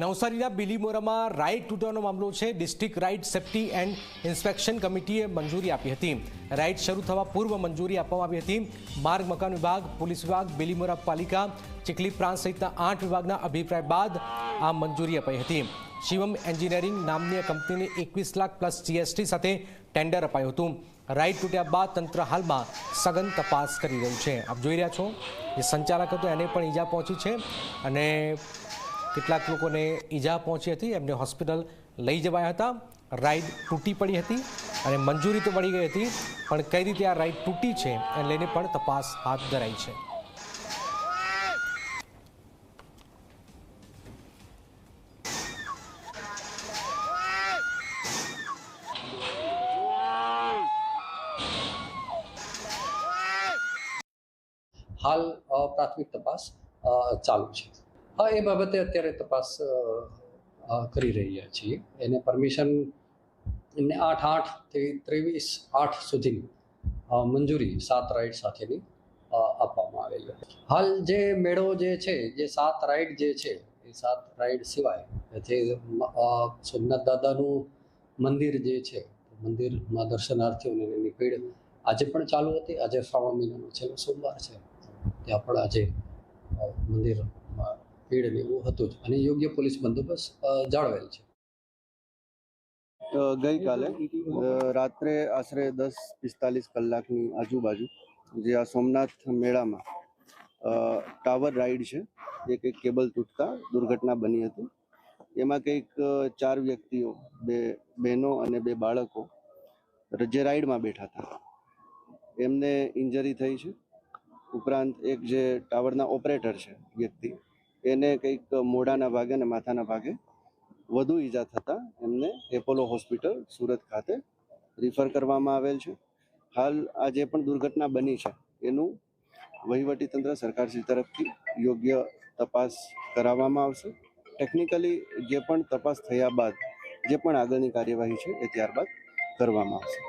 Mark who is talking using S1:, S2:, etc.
S1: નવસારીના બિલીમોરામાં રાઇડ તૂટવાનો મામલો છે. District ride safety and inspection કમિટીએ મંજૂરી આપી હતી. રાઇડ શરૂ થવા પૂર્વ મંજૂરી આપવામાં આવી હતી. માર્ગ મકાન વિભાગ, પોલીસ વિભાગ, બિલીમોરા પાલિકા, ચીખલી પ્રાંત સહિતના આઠ વિભાગના અભિપ્રાય બાદ આ મંજૂરી અપાઈ હતી. શિવમ એન્જિનિયરિંગ નામની કંપનીને એકવીસ લાખ પ્લસ જીએસટી સાથે ટેન્ડર અપાયું હતું. રાઇડ તૂટ્યા બાદ તંત્ર હાલમાં સઘન તપાસ કરી રહ્યું છે. આપ જોઈ રહ્યા છો જે સંચાલક હતો, એને પણ ઈજા પહોંચી છે અને કેટલાક લોકોને ઈજા પહોંચી હતી, એમને હોસ્પિટલ લઈ જવાયા હતા. રાઈડ તૂટી પડી હતી અને મંજૂરી તો મળી ગઈ હતી, પણ કઈ રીતે આ રાઈડ તૂટી છે એને લઈને પણ તપાસ હાથ ધરાઈ છે.
S2: હાલ પ્રાથમિક તપાસ ચાલુ છે. એ બાબતે અત્યારે તપાસ કરી રહ્યા છીએ. એને પરમિશન એમને આઠ આઠથી ત્રેવીસ આઠ સુધીની મંજૂરી સાત રાઇડ સાથેની આપવામાં આવેલી હાલ જે મેળો જે છે જે સાત રાઇડ જે છે એ સાત રાઇડ સિવાય જે સોમનાથ દાદાનું મંદિર જે છે મંદિરમાં દર્શનાર્થીઓને એની ભીડ આજે પણ ચાલુ હતી. આજે શ્રાવણ મહિનાનો છેલ્લો સોમવાર છે. ત્યાં પણ આજે અ, મંદિરમાં ભીડ ને એવું હતું જ. અને યોગ્ય પોલીસ બંદોબસ્ત જાળવેલ છે.
S3: ગઈકાલે રાત્રે આશરે દસ પિસ્તાલીસ કલાકની આજુબાજુ, જે આ સોમનાથ મેળામાં ટાવર રાઈડ છે જે કંઈક કેબલ તૂટતા દુર્ઘટના બની હતી. એમાં કંઈક ચાર વ્યક્તિઓ, બે બહેનો અને બે બાળકો, જે રાઈડમાં બેઠા હતા. એમને ઇન્જરી થઈ છે. ઉપરાંત એક જે ટાવરના ઓપરેટર છે, વ્યક્તિ એને કંઈક મોઢાના ભાગે અને માથાના ભાગે વધુ ઈજા થતાં એમને એપોલો હોસ્પિટલ સુરત ખાતે રિફર કરવામાં આવેલ છે. હાલ આ જે પણ દુર્ઘટના બની છે, એનું વહીવટી તંત્ર સરકારશ્રી તરફથી યોગ્ય તપાસ કરાવવામાં આવશે. ટેકનિકલી જે પણ તપાસ થયા બાદ, જે પણ આગળની કાર્યવાહી છે, એ ત્યારબાદ કરવામાં આવશે.